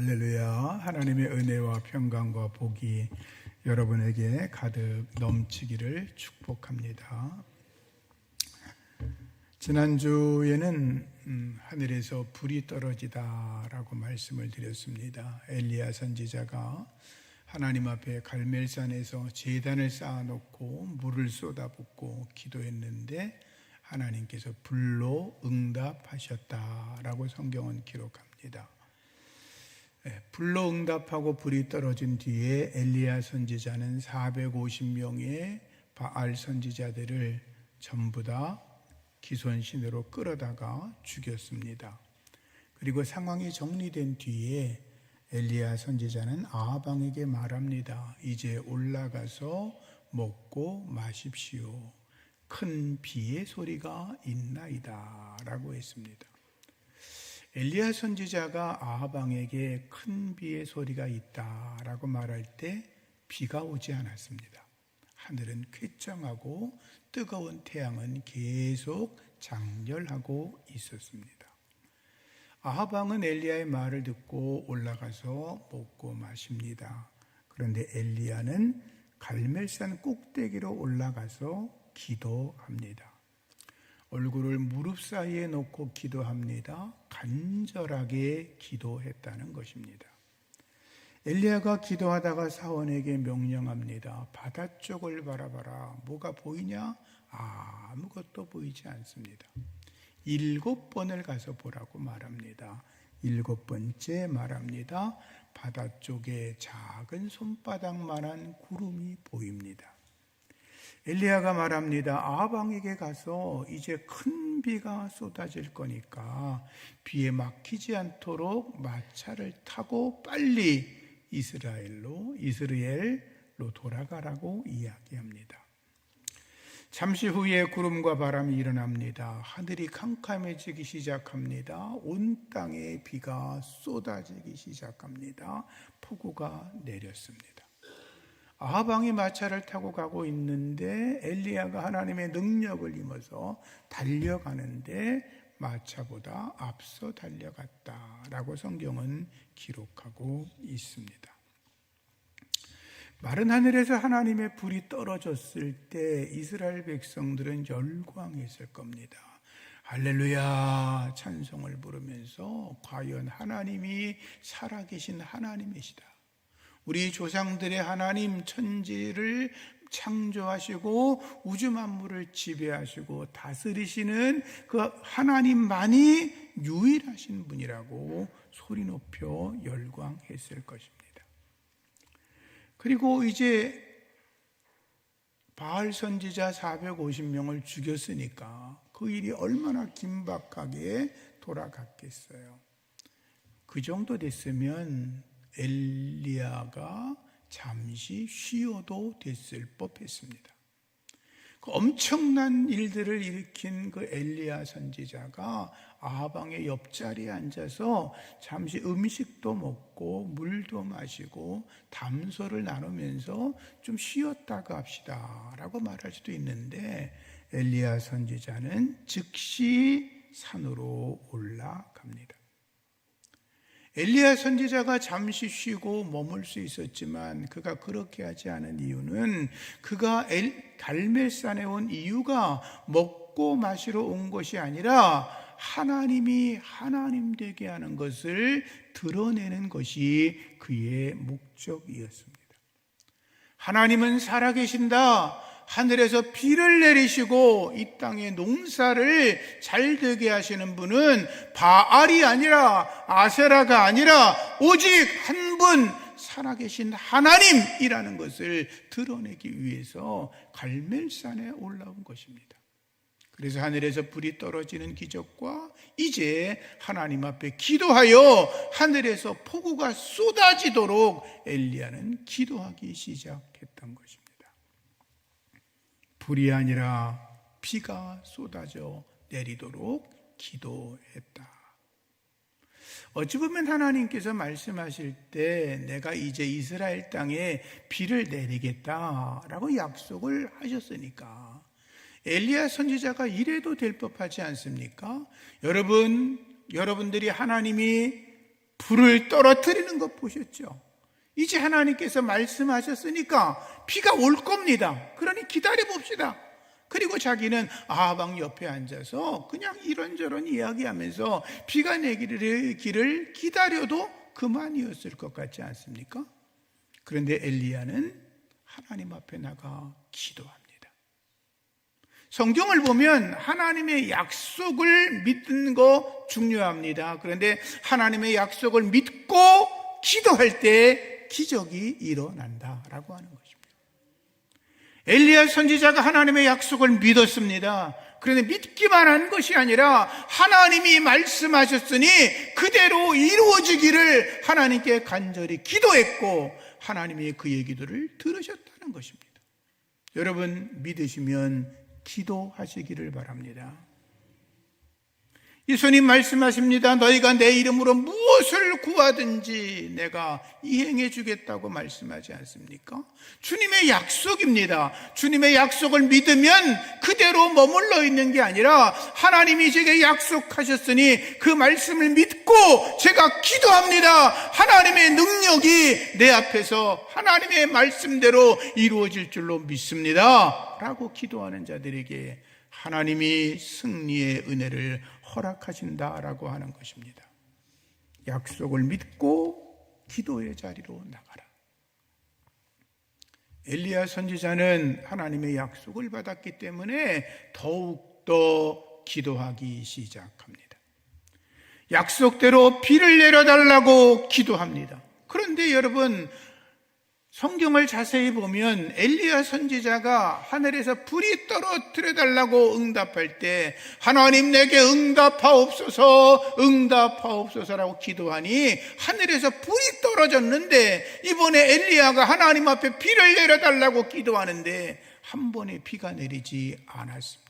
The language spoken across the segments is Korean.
할렐루야. 하나님의 은혜와 평강과 복이 여러분에게 가득 넘치기를 축복합니다. 지난주에는 음, 하늘에서 불이 떨어지다라고 말씀을 드렸습니다. 엘리야 선지자가 하나님 앞에 갈멜산에서 제단을 쌓아놓고 물을 쏟아붓고 기도했는데 하나님께서 불로 응답하셨다라고 성경은 기록합니다. 예, 불로 응답하고 불이 떨어진 뒤에 엘리야 선지자는 450명의 바알 선지자들을 전부 다 기손신으로 끌어다가 죽였습니다. 그리고 상황이 정리된 뒤에 엘리야 선지자는 아하방에게 말합니다. 이제 올라가서 먹고 마십시오. 큰 비의 소리가 있나이다 라고 했습니다. 엘리야 선지자가 아하방에게 큰 비의 소리가 있다라고 말할 때 비가 오지 않았습니다. 하늘은 쾌청하고 뜨거운 태양은 계속 장렬하고 있었습니다. 아하방은 엘리야의 말을 듣고 올라가서 먹고 마십니다. 그런데 엘리야는 갈멜산 꼭대기로 올라가서 기도합니다. 얼굴을 무릎 사이에 놓고 기도합니다. 간절하게 기도했다는 것입니다. 엘리야가 기도하다가 사원에게 명령합니다. 바다 쪽을 바라봐라. 뭐가 보이냐? 아무것도 보이지 않습니다. 일곱 번을 가서 보라고 말합니다. 일곱 번째 말합니다. 바다 쪽에 작은 손바닥만한 구름이 보입니다. 엘리야가 말합니다. 아방에게 가서 이제 큰 비가 쏟아질 거니까 비에 막히지 않도록 마차를 타고 빨리 이스라엘로 이스라엘로 돌아가라고 이야기합니다. 잠시 후에 구름과 바람이 일어납니다. 하늘이 캄캄해지기 시작합니다. 온 땅에 비가 쏟아지기 시작합니다. 폭우가 내렸습니다. 아방이 마차를 타고 가고 있는데 엘리야가 하나님의 능력을 입어서 달려가는데 마차보다 앞서 달려갔다라고 성경은 기록하고 있습니다. 마른 하늘에서 하나님의 불이 떨어졌을 때 이스라엘 백성들은 열광했을 겁니다. 할렐루야 찬송을 부르면서 과연 하나님이 살아계신 하나님이시다. 우리 조상들의 하나님 천지를 창조하시고 우주 만물을 지배하시고 다스리시는 그 하나님만이 유일하신 분이라고 소리 높여 열광했을 것입니다. 그리고 이제 바알 선지자 450명을 죽였으니까 그 일이 얼마나 긴박하게 돌아갔겠어요. 그 정도 됐으면 엘리야가 잠시 쉬어도 됐을 법했습니다. 그 엄청난 일들을 일으킨 그 엘리야 선지자가 아방의 옆자리에 앉아서 잠시 음식도 먹고 물도 마시고 담소를 나누면서 좀 쉬었다가 합시다라고 말할 수도 있는데 엘리야 선지자는 즉시 산으로 올라갑니다. 엘리야 선지자가 잠시 쉬고 머물 수 있었지만 그가 그렇게 하지 않은 이유는 그가 엘, 갈멜산에 온 이유가 먹고 마시러 온 것이 아니라 하나님이 하나님 되게 하는 것을 드러내는 것이 그의 목적이었습니다. 하나님은 살아계신다. 하늘에서 비를 내리시고 이 땅의 농사를 잘 되게 하시는 분은 바알이 아니라 아세라가 아니라 오직 한 분 살아계신 하나님이라는 것을 드러내기 위해서 갈멜산에 올라온 것입니다. 그래서 하늘에서 불이 떨어지는 기적과 이제 하나님 앞에 기도하여 하늘에서 폭우가 쏟아지도록 엘리야는 기도하기 시작했던 것입니다. 불이 아니라 비가 쏟아져 내리도록 기도했다. 어찌 보면 하나님께서 말씀하실 때 내가 이제 이스라엘 땅에 비를 내리겠다라고 약속을 하셨으니까 엘리야 선지자가 이래도 될 법하지 않습니까? 여러분, 여러분들이 하나님이 불을 떨어뜨리는 것 보셨죠? 이제 하나님께서 말씀하셨으니까 비가 올 겁니다. 그러니 기다려 봅시다. 그리고 자기는 아방 옆에 앉아서 그냥 이런저런 이야기하면서 비가 내기를 기다려도 그만이었을 것 같지 않습니까? 그런데 엘리야는 하나님 앞에 나가 기도합니다. 성경을 보면 하나님의 약속을 믿는 거 중요합니다. 그런데 하나님의 약속을 믿고 기도할 때 기적이 일어난다라고 하는 것입니다. 엘리야 선지자가 하나님의 약속을 믿었습니다. 그런데 믿기만 한 것이 아니라 하나님이 말씀하셨으니 그대로 이루어지기를 하나님께 간절히 기도했고 하나님이 그의 기도를 들으셨다는 것입니다. 여러분 믿으시면 기도하시기를 바랍니다. 예수님 말씀하십니다. 너희가 내 이름으로 무엇을 구하든지 내가 이행해 주겠다고 말씀하지 않습니까? 주님의 약속입니다. 주님의 약속을 믿으면 그대로 머물러 있는 게 아니라 하나님이 제게 약속하셨으니 그 말씀을 믿고 제가 기도합니다. 하나님의 능력이 내 앞에서 하나님의 말씀대로 이루어질 줄로 믿습니다. 라고 기도하는 자들에게 하나님이 승리의 은혜를 허락하신다라고 하는 것입니다. 약속을 믿고 기도의 자리로 나가라. 엘리야 선지자는 하나님의 약속을 받았기 때문에 더욱더 기도하기 시작합니다. 약속대로 비를 내려달라고 기도합니다. 그런데 여러분, 성경을 자세히 보면 엘리야 선지자가 하늘에서 불이 떨어뜨려 달라고 응답할 때 하나님 내게 응답하옵소서 응답하옵소서라고 기도하니 하늘에서 불이 떨어졌는데 이번에 엘리야가 하나님 앞에 비를 내려 달라고 기도하는데 한 번에 비가 내리지 않았습니다.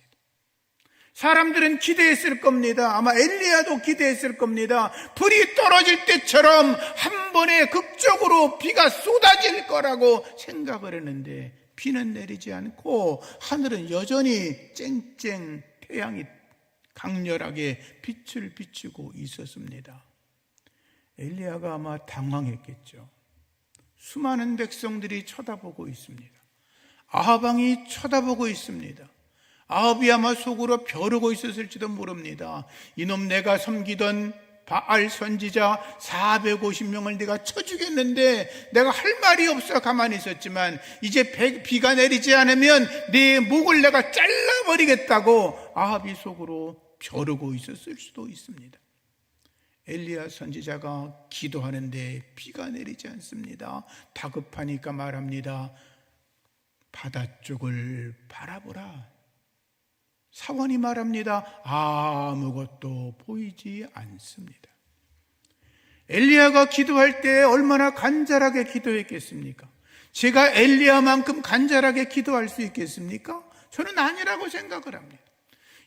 사람들은 기대했을 겁니다. 아마 엘리야도 기대했을 겁니다. 불이 떨어질 때처럼 한 번에 극적으로 비가 쏟아질 거라고 생각을 했는데 비는 내리지 않고 하늘은 여전히 쨍쨍 태양이 강렬하게 빛을 비추고 있었습니다. 엘리야가 아마 당황했겠죠. 수많은 백성들이 쳐다보고 있습니다. 아하방이 쳐다보고 있습니다. 아합이 아마 속으로 벼르고 있었을지도 모릅니다. 이놈 내가 섬기던 바알 선지자 450명을 내가 쳐주겠는데 내가 할 말이 없어 가만히 있었지만 이제 비가 내리지 않으면 내 목을 내가 잘라버리겠다고 아합이 속으로 벼르고 있었을 수도 있습니다. 엘리야 선지자가 기도하는데 비가 내리지 않습니다. 다급하니까 말합니다. 바다 쪽을 바라보라. 사원이 말합니다. 아무것도 보이지 않습니다. 엘리야가 기도할 때 얼마나 간절하게 기도했겠습니까? 제가 엘리야만큼 간절하게 기도할 수 있겠습니까? 저는 아니라고 생각을 합니다.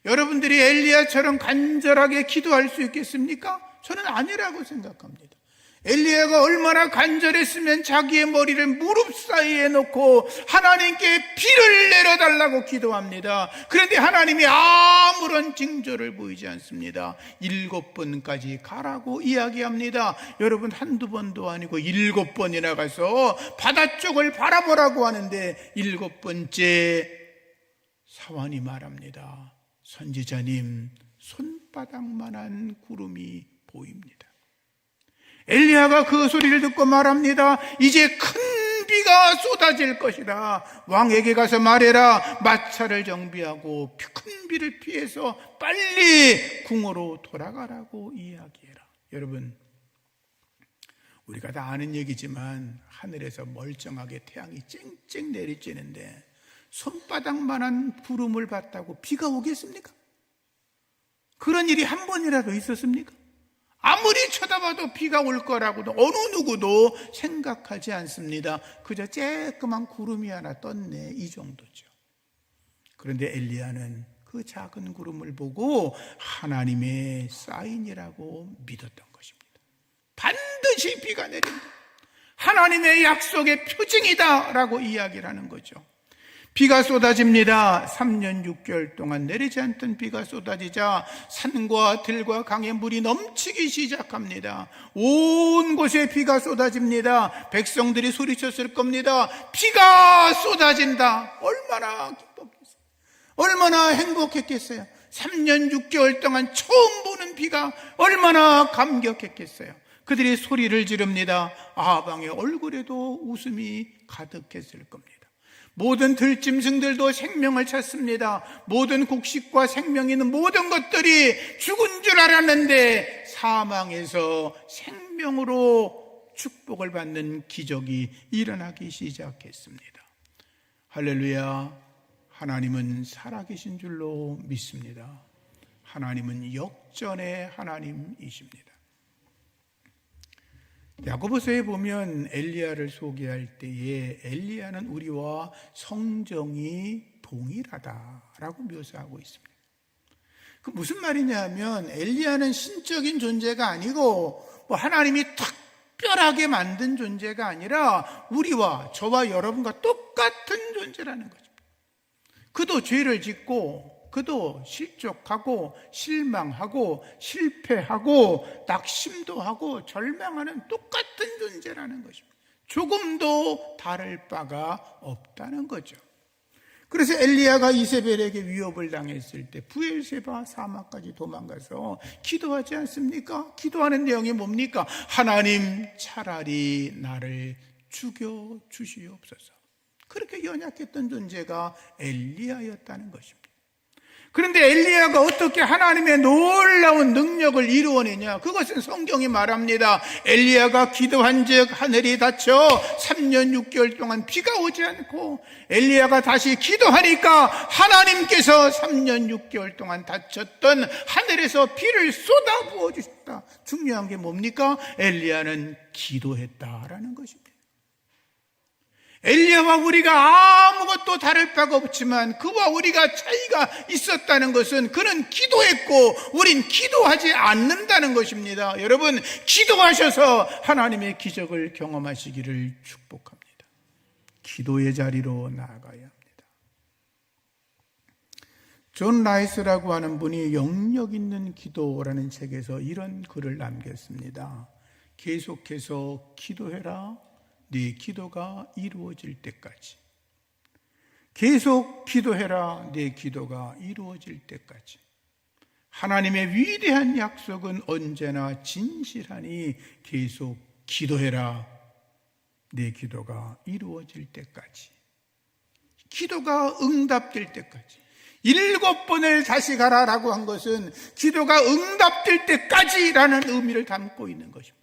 여러분들이 엘리야처럼 간절하게 기도할 수 있겠습니까? 저는 아니라고 생각합니다. 엘리야가 얼마나 간절했으면 자기의 머리를 무릎 사이에 놓고 하나님께 비를 내려달라고 기도합니다. 그런데 하나님이 아무런 징조를 보이지 않습니다. 일곱 번까지 가라고 이야기합니다. 여러분 한두 번도 아니고 일곱 번이나 가서 바다 쪽을 바라보라고 하는데 일곱 번째 사환이 말합니다. 선지자님 손바닥만한 구름이 보입니다. 엘리야가 그 소리를 듣고 말합니다. 이제 큰 비가 쏟아질 것이다. 왕에게 가서 말해라. 마차를 정비하고 큰 비를 피해서 빨리 궁으로 돌아가라고 이야기해라. 여러분, 우리가 다 아는 얘기지만 하늘에서 멀쩡하게 태양이 쨍쨍 내리쬐는데 손바닥만한 구름을 봤다고 비가 오겠습니까? 그런 일이 한 번이라도 있었습니까? 아무리 쳐다봐도 비가 올 거라고도 어느 누구도 생각하지 않습니다. 그저 쬐끄만 구름이 하나 떴네. 이 정도죠. 그런데 엘리야는 그 작은 구름을 보고 하나님의 사인이라고 믿었던 것입니다. 반드시 비가 내린다. 하나님의 약속의 표징이다. 라고 이야기를 하는 거죠. 비가 쏟아집니다. 3년 6개월 동안 내리지 않던 비가 쏟아지자 산과 들과 강의 물이 넘치기 시작합니다. 온 곳에 비가 쏟아집니다. 백성들이 소리쳤을 겁니다. 비가 쏟아진다. 얼마나 기뻤겠어요. 얼마나 행복했겠어요. 3년 6개월 동안 처음 보는 비가 얼마나 감격했겠어요. 그들이 소리를 지릅니다. 아방의 얼굴에도 웃음이 가득했을 겁니다. 모든 들짐승들도 생명을 찾습니다. 모든 곡식과 생명 있는 모든 것들이 죽은 줄 알았는데 사망에서 생명으로 축복을 받는 기적이 일어나기 시작했습니다. 할렐루야. 하나님은 살아계신 줄로 믿습니다. 하나님은 역전의 하나님이십니다. 야고보서에 보면 엘리야를 소개할 때에 엘리야는 우리와 성정이 동일하다라고 묘사하고 있습니다. 그 무슨 말이냐면 엘리야는 신적인 존재가 아니고 뭐 하나님이 특별하게 만든 존재가 아니라 우리와 저와 여러분과 똑같은 존재라는 거죠. 그도 죄를 짓고 그도 실족하고 실망하고 실패하고 낙심도 하고 절망하는 똑같은 존재라는 것입니다. 조금도 다를 바가 없다는 거죠. 그래서 엘리야가 이세벨에게 위협을 당했을 때 부엘세바 사막까지 도망가서 기도하지 않습니까? 기도하는 내용이 뭡니까? 하나님 차라리 나를 죽여 주시옵소서. 그렇게 연약했던 존재가 엘리야였다는 것입니다. 그런데 엘리야가 어떻게 하나님의 놀라운 능력을 이루어내냐? 그것은 성경이 말합니다. 엘리야가 기도한즉 하늘이 닫혀 3년 6개월 동안 비가 오지 않고 엘리야가 다시 기도하니까 하나님께서 3년 6개월 동안 닫혔던 하늘에서 비를 쏟아 부어 주셨다. 중요한 게 뭡니까? 엘리야는 기도했다라는 것입니다. 엘리야와 우리가 아무것도 다를 바가 없지만 그와 우리가 차이가 있었다는 것은 그는 기도했고 우린 기도하지 않는다는 것입니다. 여러분 기도하셔서 하나님의 기적을 경험하시기를 축복합니다. 기도의 자리로 나아가야 합니다. 존 라이스라고 하는 분이 영역 있는 기도라는 책에서 이런 글을 남겼습니다. 계속해서 기도해라. 네 기도가 이루어질 때까지. 계속 기도해라. 네 기도가 이루어질 때까지. 하나님의 위대한 약속은 언제나 진실하니 계속 기도해라. 내 기도가 이루어질 때까지. 기도가 응답될 때까지. 일곱 번을 다시 가라라고 한 것은 기도가 응답될 때까지라는 의미를 담고 있는 것입니다.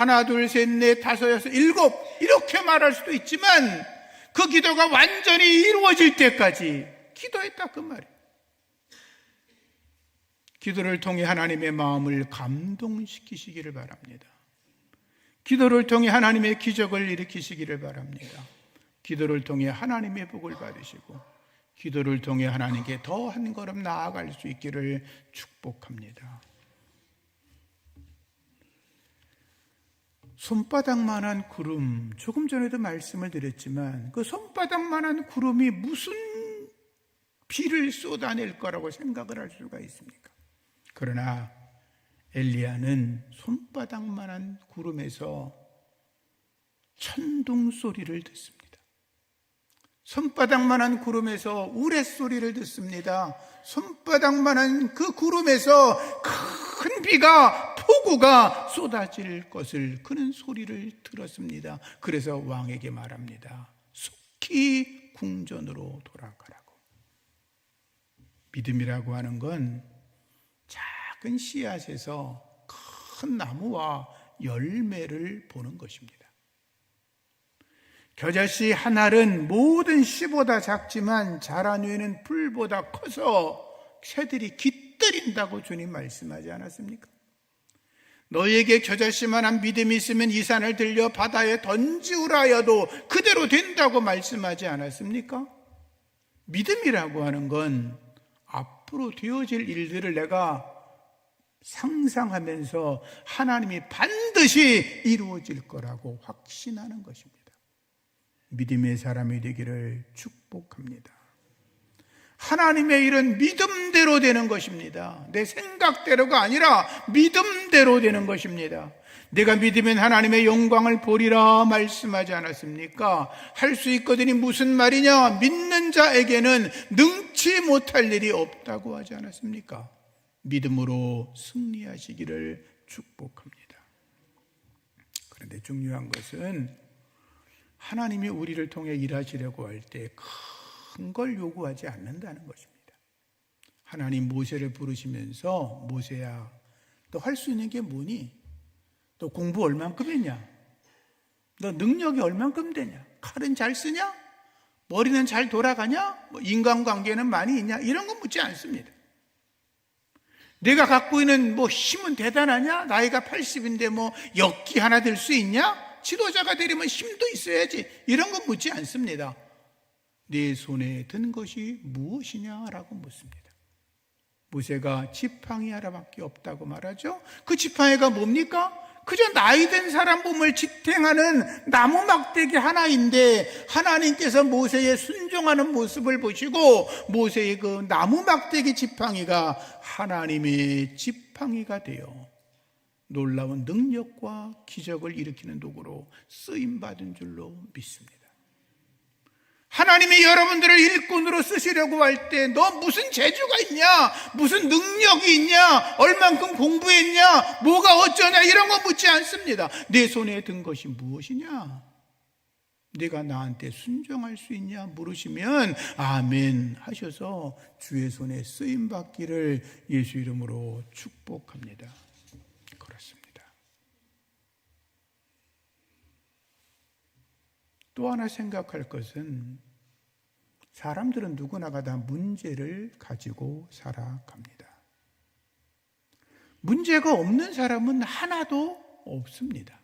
하나, 둘, 셋, 넷, 다섯, 여섯, 일곱 이렇게 말할 수도 있지만 그 기도가 완전히 이루어질 때까지 기도했다 그 말이에요. 기도를 통해 하나님의 마음을 감동시키시기를 바랍니다. 기도를 통해 하나님의 기적을 일으키시기를 바랍니다. 기도를 통해 하나님의 복을 받으시고 기도를 통해 하나님께 더 한 걸음 나아갈 수 있기를 축복합니다. 손바닥만한 구름, 조금 전에도 말씀을 드렸지만 그 손바닥만한 구름이 무슨 비를 쏟아낼 거라고 생각을 할 수가 있습니까? 그러나 엘리야는 손바닥만한 구름에서 천둥 소리를 듣습니다. 손바닥만한 구름에서 우레 소리를 듣습니다. 손바닥만한 그 구름에서 큰 비가 폭우가 쏟아질 것을 그는 소리를 들었습니다. 그래서 왕에게 말합니다. 속히 궁전으로 돌아가라고. 믿음이라고 하는 건 작은 씨앗에서 큰 나무와 열매를 보는 것입니다. 겨자씨 한 알은 모든 씨보다 작지만 자란 후에는 풀보다 커서 새들이 깃들인다고 주님 말씀하지 않았습니까? 너에게 겨자씨만한 믿음이 있으면 이 산을 들려 바다에 던지우라 하여도 그대로 된다고 말씀하지 않았습니까? 믿음이라고 하는 건 앞으로 되어질 일들을 내가 상상하면서 하나님이 반드시 이루어질 거라고 확신하는 것입니다. 믿음의 사람이 되기를 축복합니다. 하나님의 일은 믿음대로 되는 것입니다. 내 생각대로가 아니라 믿음대로 되는 것입니다. 내가 믿으면 하나님의 영광을 보리라 말씀하지 않았습니까? 할 수 있거든이 무슨 말이냐? 믿는 자에게는 능치 못할 일이 없다고 하지 않았습니까? 믿음으로 승리하시기를 축복합니다. 그런데 중요한 것은 하나님이 우리를 통해 일하시려고 할 때 큰 걸 요구하지 않는다는 것입니다. 하나님 모세를 부르시면서 모세야, 너 할 수 있는 게 뭐니? 너 공부 얼만큼 했냐? 너 능력이 얼만큼 되냐? 칼은 잘 쓰냐? 머리는 잘 돌아가냐? 뭐 인간관계는 많이 있냐? 이런 거 묻지 않습니다. 내가 갖고 있는 뭐 힘은 대단하냐? 나이가 80인데 뭐 역기 하나 될 수 있냐? 지도자가 되려면 힘도 있어야지. 이런 거 묻지 않습니다. 네 손에 든 것이 무엇이냐라고 묻습니다. 모세가 지팡이 하나밖에 없다고 말하죠. 그 지팡이가 뭡니까? 그저 나이든 사람 몸을 지탱하는 나무 막대기 하나인데 하나님께서 모세의 순종하는 모습을 보시고 모세의 그 나무 막대기 지팡이가 하나님의 지팡이가 되어 놀라운 능력과 기적을 일으키는 도구로 쓰임 받은 줄로 믿습니다. 하나님이 여러분들을 일꾼으로 쓰시려고 할 때 너 무슨 재주가 있냐? 무슨 능력이 있냐? 얼만큼 공부했냐? 뭐가 어쩌냐? 이런 거 묻지 않습니다. 내 손에 든 것이 무엇이냐? 내가 나한테 순종할 수 있냐 물으시면 아멘 하셔서 주의 손에 쓰임 받기를 예수 이름으로 축복합니다. 또 하나 생각할 것은 사람들은 누구나가 다 문제를 가지고 살아갑니다. 문제가 없는 사람은 하나도 없습니다.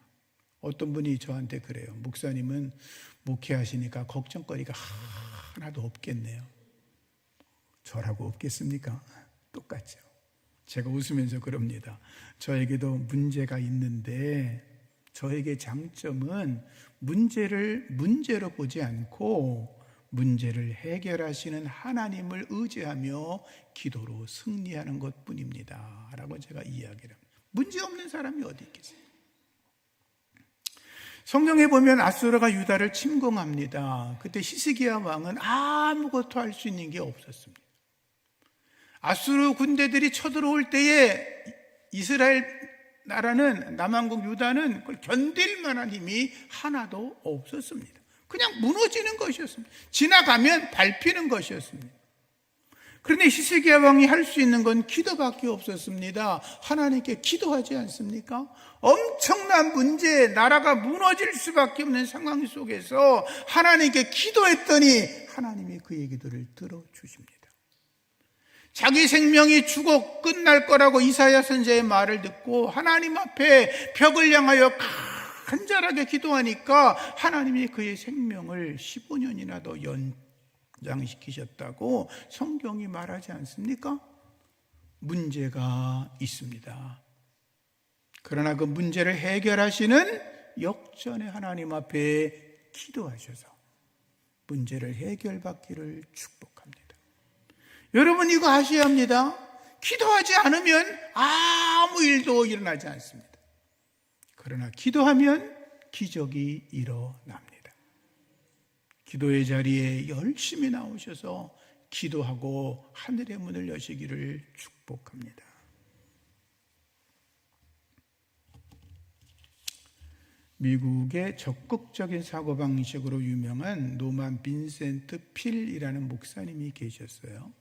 어떤 분이 저한테 그래요. 목사님은 목회하시니까 걱정거리가 하나도 없겠네요. 저라고 없겠습니까? 똑같죠. 제가 웃으면서 그럽니다. 저에게도 문제가 있는데 저에게 장점은 문제를 문제로 보지 않고 문제를 해결하시는 하나님을 의지하며 기도로 승리하는 것 뿐입니다. 라고 제가 이야기를 합니다. 문제 없는 사람이 어디 있겠어요? 성경에 보면 아수르가 유다를 침공합니다. 그때 히스기야 왕은 아무것도 할 수 있는 게 없었습니다. 아수르 군대들이 쳐들어올 때에 이스라엘 나라는 남한국 유다는 그걸 견딜 만한 힘이 하나도 없었습니다. 그냥 무너지는 것이었습니다. 지나가면 밟히는 것이었습니다. 그런데 히스기야 왕이 할 수 있는 건 기도밖에 없었습니다. 하나님께 기도하지 않습니까? 엄청난 문제, 나라가 무너질 수밖에 없는 상황 속에서 하나님께 기도했더니 하나님이 그의 기도를 들어주십니다. 자기 생명이 죽어 끝날 거라고 이사야 선제의 말을 듣고 하나님 앞에 벽을 향하여 간절하게 기도하니까 하나님이 그의 생명을 15년이나 더 연장시키셨다고 성경이 말하지 않습니까? 문제가 있습니다. 그러나 그 문제를 해결하시는 역전의 하나님 앞에 기도하셔서 문제를 해결받기를 축복합니다. 여러분 이거 아셔야 합니다. 기도하지 않으면 아무 일도 일어나지 않습니다. 그러나 기도하면 기적이 일어납니다. 기도의 자리에 열심히 나오셔서 기도하고 하늘의 문을 여시기를 축복합니다. 미국의 적극적인 사고방식으로 유명한 노만 빈센트 필이라는 목사님이 계셨어요.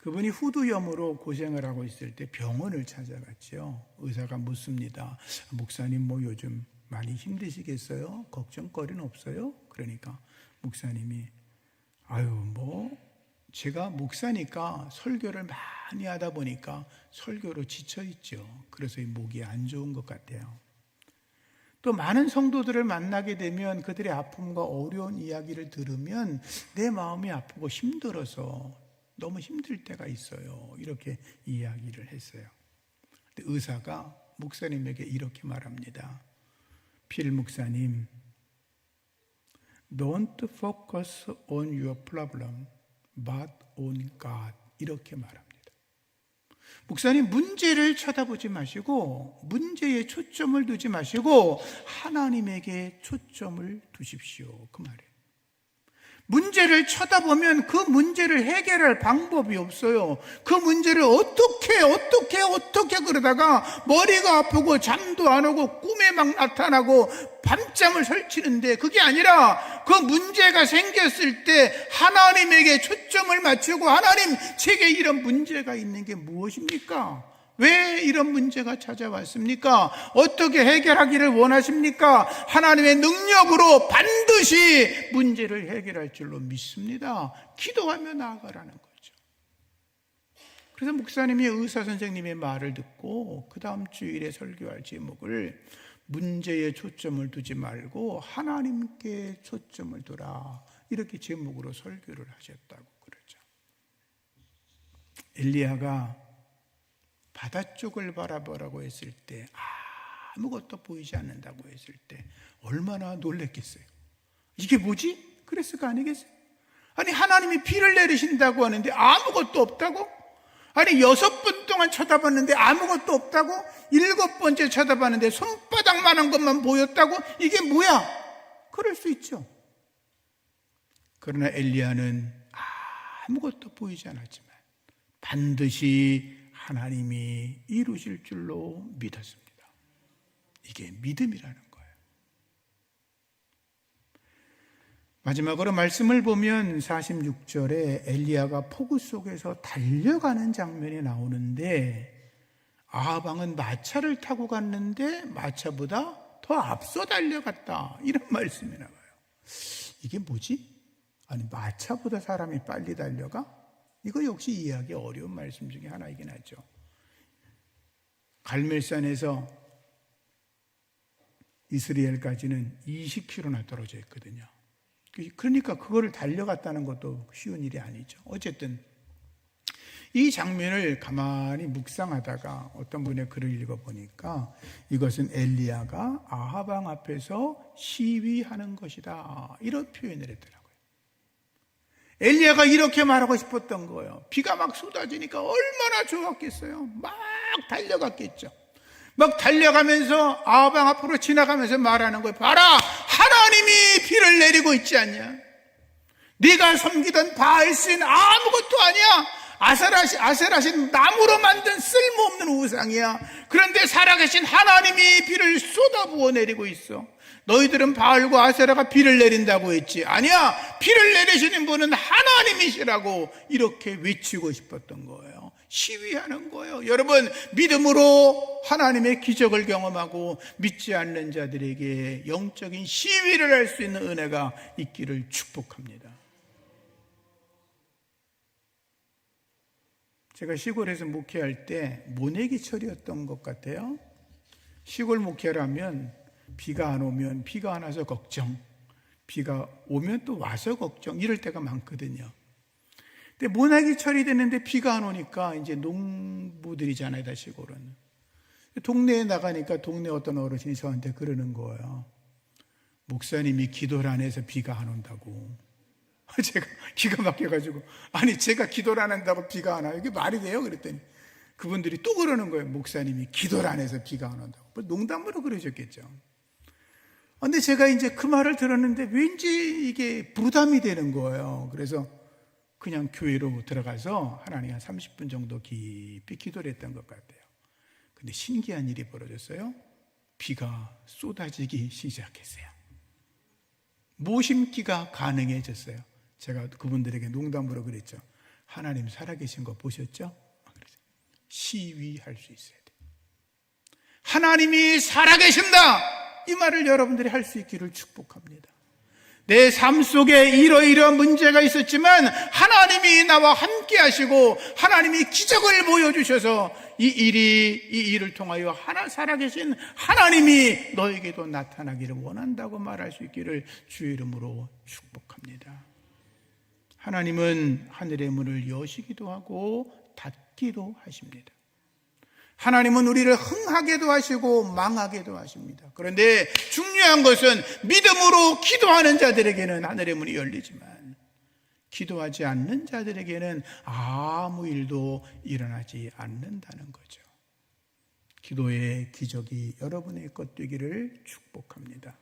그분이 후두염으로 고생을 하고 있을 때 병원을 찾아갔죠. 의사가 묻습니다. 목사님 뭐 요즘 많이 힘드시겠어요? 걱정거리는 없어요? 그러니까 목사님이 아유 뭐 제가 목사니까 설교를 많이 하다 보니까 설교로 지쳐 있죠. 그래서 이 목이 안 좋은 것 같아요. 또 많은 성도들을 만나게 되면 그들의 아픔과 어려운 이야기를 들으면 내 마음이 아프고 힘들어서 너무 힘들 때가 있어요. 이렇게 이야기를 했어요. 의사가 목사님에게 이렇게 말합니다. 필 목사님, Don't focus on your problem, but on God. 이렇게 말합니다. 목사님, 문제를 쳐다보지 마시고, 문제에 초점을 두지 마시고, 하나님에게 초점을 두십시오. 그 말이에요. 문제를 쳐다보면 그 문제를 해결할 방법이 없어요. 그 문제를 어떻게, 어떻게, 어떻게 그러다가 머리가 아프고 잠도 안 오고 꿈에 막 나타나고 밤잠을 설치는데 그게 아니라 그 문제가 생겼을 때 하나님에게 초점을 맞추고 하나님 제게 이런 문제가 있는 게 무엇입니까? 왜 이런 문제가 찾아왔습니까? 어떻게 해결하기를 원하십니까? 하나님의 능력으로 반드시 문제를 해결할 줄로 믿습니다. 기도하며 나아가라는 거죠. 그래서 목사님이 의사 선생님의 말을 듣고 그 다음 주일에 설교할 제목을 문제에 초점을 두지 말고 하나님께 초점을 두라. 이렇게 제목으로 설교를 하셨다고 그러죠. 엘리야가 바다 쪽을 바라보라고 했을 때 아무것도 보이지 않는다고 했을 때 얼마나 놀랬겠어요. 이게 뭐지? 그랬을 거 아니겠어요? 아니 하나님이 비를 내리신다고 하는데 아무것도 없다고? 아니 여섯 분 동안 쳐다봤는데 아무것도 없다고? 일곱 번째 쳐다봤는데 손바닥만한 것만 보였다고? 이게 뭐야? 그럴 수 있죠. 그러나 엘리야는 아무것도 보이지 않았지만 반드시 하나님이 이루실 줄로 믿었습니다. 이게 믿음이라는 거예요. 마지막으로 말씀을 보면 46절에 엘리야가 폭우 속에서 달려가는 장면이 나오는데 아하방은 마차를 타고 갔는데 마차보다 더 앞서 달려갔다. 이런 말씀이 나와요. 이게 뭐지? 아니 마차보다 사람이 빨리 달려가? 이거 역시 이해하기 어려운 말씀 중에 하나이긴 하죠. 갈멜산에서 이스라엘까지는 20km나 떨어져 있거든요. 그러니까 그거를 달려갔다는 것도 쉬운 일이 아니죠. 어쨌든 이 장면을 가만히 묵상하다가 어떤 분의 글을 읽어보니까 이것은 엘리야가 아하방 앞에서 시위하는 것이다. 이런 표현을 했더라고요. 엘리야가 이렇게 말하고 싶었던 거예요. 비가 막 쏟아지니까 얼마나 좋았겠어요. 막 달려갔겠죠. 막 달려가면서 아방 앞으로 지나가면서 말하는 거예요. 봐라, 하나님이 비를 내리고 있지 않냐? 네가 섬기던 바알신 아무것도 아니야. 아세라신, 아세라신 나무로 만든 쓸모없는 우상이야. 그런데 살아계신 하나님이 비를 쏟아부어 내리고 있어. 너희들은 바알과 아세라가 비를 내린다고 했지. 아니야. 비를 내리시는 분은 하나님이시라고 이렇게 외치고 싶었던 거예요. 시위하는 거예요. 여러분, 믿음으로 하나님의 기적을 경험하고 믿지 않는 자들에게 영적인 시위를 할 수 있는 은혜가 있기를 축복합니다. 제가 시골에서 목회할 때 모내기 철이었던 것 같아요. 시골 목회를 하면 비가 안 오면 비가 안 와서 걱정, 비가 오면 또 와서 걱정. 이럴 때가 많거든요. 근데 모나기철이 됐는데 비가 안 오니까 이제 농부들이잖아요, 다 시골은. 동네에 나가니까 동네 어떤 어르신이 저한테 그러는 거예요. 목사님이 기도를 안 해서 비가 안 온다고. 제가 기가 막혀가지고. 아니 제가 기도를 안 한다고 비가 안 와요. 이게 말이 돼요? 그랬더니. 그분들이 또 그러는 거예요. 목사님이 기도를 안 해서 비가 안 온다고. 뭐 농담으로 그러셨겠죠 근데 제가 이제 그 말을 들었는데 왠지 이게 부담이 되는 거예요 그래서 그냥 교회로 들어가서 하나님 한 30분 정도 깊이 기도를 했던 것 같아요 근데 신기한 일이 벌어졌어요 비가 쏟아지기 시작했어요 모심기가 가능해졌어요 제가 그분들에게 농담으로 그랬죠. 하나님 살아계신 거 보셨죠? 시위할 수 있어야 돼. 하나님이 살아계신다! 이 말을 여러분들이 할 수 있기를 축복합니다. 내 삶 속에 이러이러한 문제가 있었지만 하나님이 나와 함께 하시고 하나님이 기적을 보여주셔서 이 일이 이 일을 통하여 하나 살아계신 하나님이 너에게도 나타나기를 원한다고 말할 수 있기를 주의 이름으로 축복합니다. 하나님은 하늘의 문을 여시기도 하고 닫기도 하십니다. 하나님은 우리를 흥하게도 하시고 망하게도 하십니다. 그런데 중요한 것은 믿음으로 기도하는 자들에게는 하늘의 문이 열리지만 기도하지 않는 자들에게는 아무 일도 일어나지 않는다는 거죠. 기도의 기적이 여러분의 것 되기를 축복합니다.